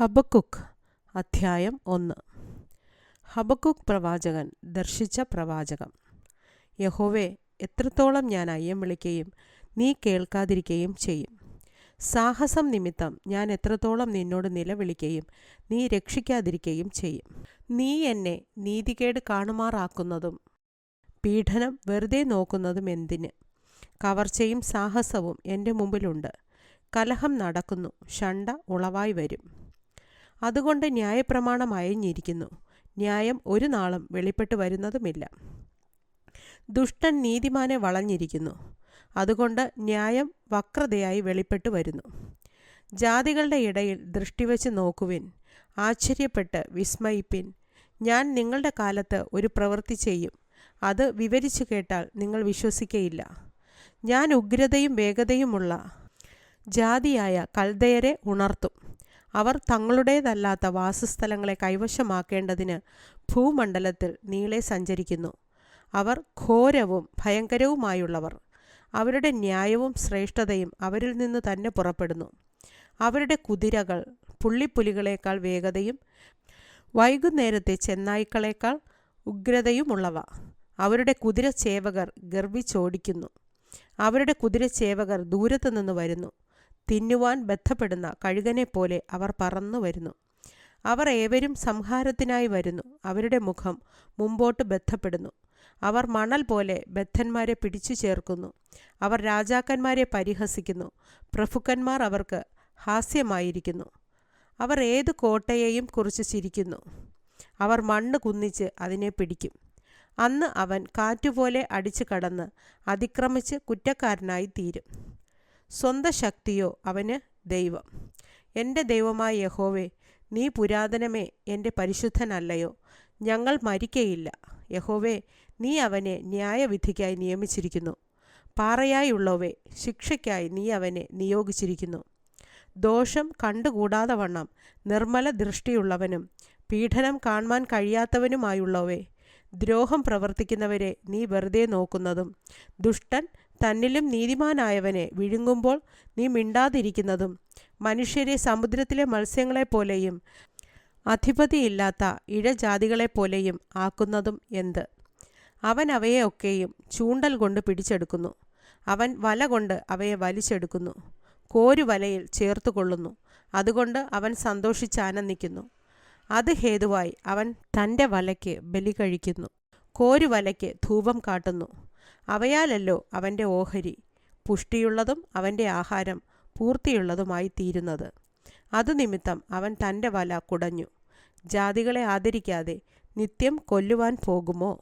ഹബക്കുക്ക് അധ്യായം ഒന്ന്. ഹബക്കുക്ക് പ്രവാചകൻ ദർശിച്ച പ്രവാചകം. യഹോവേ എത്രത്തോളം ഞാൻ അയ്യം വിളിക്കുകയും നീ കേൾക്കാതിരിക്കുകയും ചെയ്യും. സാഹസം നിമിത്തം ഞാൻ എത്രത്തോളം നിന്നോട് നിലവിളിക്കുകയും നീ രക്ഷിക്കാതിരിക്കുകയും ചെയ്യും. നീ എന്നെ നീതികേട് കാണുമാറാക്കുന്നതും പീഡനം വെറുതെ നോക്കുന്നതും എന്തിന്? കവർച്ചയും സാഹസവും എന്റെ മുമ്പിലുണ്ട്. കലഹം നടക്കുന്നു. ഷണ്ട ഉളവായി വരും. അതുകൊണ്ട് ന്യായപ്രമാണം അയഞ്ഞിരിക്കുന്നു. ന്യായം ഒരു നാളും വെളിപ്പെട്ട് വരുന്നതുമില്ല. ദുഷ്ടൻ നീതിമാനെ വളഞ്ഞിരിക്കുന്നു. അതുകൊണ്ട് ന്യായം വക്രതയായി വെളിപ്പെട്ട് വരുന്നു. ജാതികളുടെ ഇടയിൽ ദൃഷ്ടിവെച്ച് നോക്കുവിൻ ആശ്ചര്യപ്പെട്ട് വിസ്മയിപ്പിൻ. ഞാൻ നിങ്ങളുടെ കാലത്ത് ഒരു പ്രവൃത്തി ചെയ്യും. അത് വിവരിച്ചു കേട്ടാൽ നിങ്ങൾ വിശ്വസിക്കയില്ല. ഞാൻ ഉഗ്രതയും വേഗതയുമുള്ള ജാതിയായ കൽദയരെ ഉണർത്തും. അവർ തങ്ങളുടേതല്ലാത്ത വാസസ്ഥലങ്ങളെ കൈവശമാക്കേണ്ടതിന് ഭൂമണ്ഡലത്തിൽ നീളെ സഞ്ചരിക്കുന്നു. അവർ ഘോരവും ഭയങ്കരവുമായുള്ളവർ. അവരുടെ ന്യായവും ശ്രേഷ്ഠതയും അവരിൽ നിന്ന് തന്നെ പുറപ്പെടുന്നു. അവരുടെ കുതിരകൾ പുള്ളിപ്പുലികളേക്കാൾ വേഗതയും വൈകുന്നേരത്തെ ചെന്നായ്ക്കളേക്കാൾ ഉഗ്രതയുമുള്ളവ. അവരുടെ കുതിരച്ചേവകർ ഗർവിച്ചോടിക്കുന്നു. അവരുടെ കുതിരച്ചേവകർ ദൂരത്തു നിന്ന് വരുന്നു. തിന്നുവാൻ ബന്ധപ്പെടുന്ന കഴുകനെ പോലെ അവർ പറന്നു വരുന്നു അവർ ഏവരും സംഹാരത്തിനായി വരുന്നു. അവരുടെ മുഖം മുമ്പോട്ട് ബന്ധപ്പെടുന്നു അവർ മണൽ പോലെ ബദ്ധന്മാരെ പിടിച്ചു ചേർക്കുന്നു. അവർ രാജാക്കന്മാരെ പരിഹസിക്കുന്നു. പ്രഭുക്കന്മാർ അവർക്ക് ഹാസ്യമായിരിക്കുന്നു. അവർ ഏത് കോട്ടയെയും കുറിച്ച് ചിരിക്കുന്നു. അവർ മണ്ണ് കുന്നിച്ച് അതിനെ പിടിക്കും. അന്ന് അവൻ കാറ്റുപോലെ അടിച്ചു കടന്ന് അതിക്രമിച്ച് കുറ്റക്കാരനായി തീരും. സ്വന്തം ശക്തിയോ അവന് ദൈവം. എന്റെ ദൈവമായ യഹോവേ നീ പുരാതനമേ എന്റെ പരിശുദ്ധനല്ലയോ. ഞങ്ങൾ മരിക്കയില്ല. യഹോവേ നീ അവനെ ന്യായവിധിക്കായി നിയമിച്ചിരിക്കുന്നു. പാറയായുള്ളവേ ശിക്ഷയ്ക്കായി നീ അവനെ നിയോഗിച്ചിരിക്കുന്നു. ദോഷം കണ്ടുകൂടാതെ വണ്ണം നിർമ്മല ദൃഷ്ടിയുള്ളവനും പീഡനം കാണുവാൻ കഴിയാത്തവനുമായുള്ളവേ ദ്രോഹം പ്രവർത്തിക്കുന്നവരെ നീ വെറുതെ നോക്കുന്നതും ദുഷ്ടൻ തന്നിലും നീതിമാനായവനെ വിഴുങ്ങുമ്പോൾ നീ മിണ്ടാതിരിക്കുന്നതും മനുഷ്യരെ സമുദ്രത്തിലെ മത്സ്യങ്ങളെപ്പോലെയും അധിപതിയില്ലാത്ത ഇഴജാതികളെപ്പോലെയും ആക്കുന്നതും എന്ത്? അവൻ അവയെയൊക്കെയും ചൂണ്ടൽ കൊണ്ട് പിടിച്ചെടുക്കുന്നു. അവൻ വല കൊണ്ട് അവയെ വലിച്ചെടുക്കുന്നു. കോരുവലയിൽ ചേർത്തുകൊള്ളുന്നു. അതുകൊണ്ട് അവൻ സന്തോഷിച്ചാനന്ദിക്കുന്നു. അത് ഹേതുവായി അവൻ തന്റെ വലയ്ക്ക് ബലി കഴിക്കുന്നു. കോരുവലയ്ക്ക് ധൂപം കാട്ടുന്നു. അവയാലല്ലോ അവന്റെ ഓഹരി. പുഷ്ടിയുള്ളതും അവന്റെ ആഹാരം പൂർത്തിയുള്ളതുമായി തീരുന്നത് അതുനിമിത്തം അവൻ തന്റെ വല കുടഞ്ഞു. ജാതികളെ ആദരിക്കാതെ നിത്യം കൊല്ലുവാൻ പോകുമോ?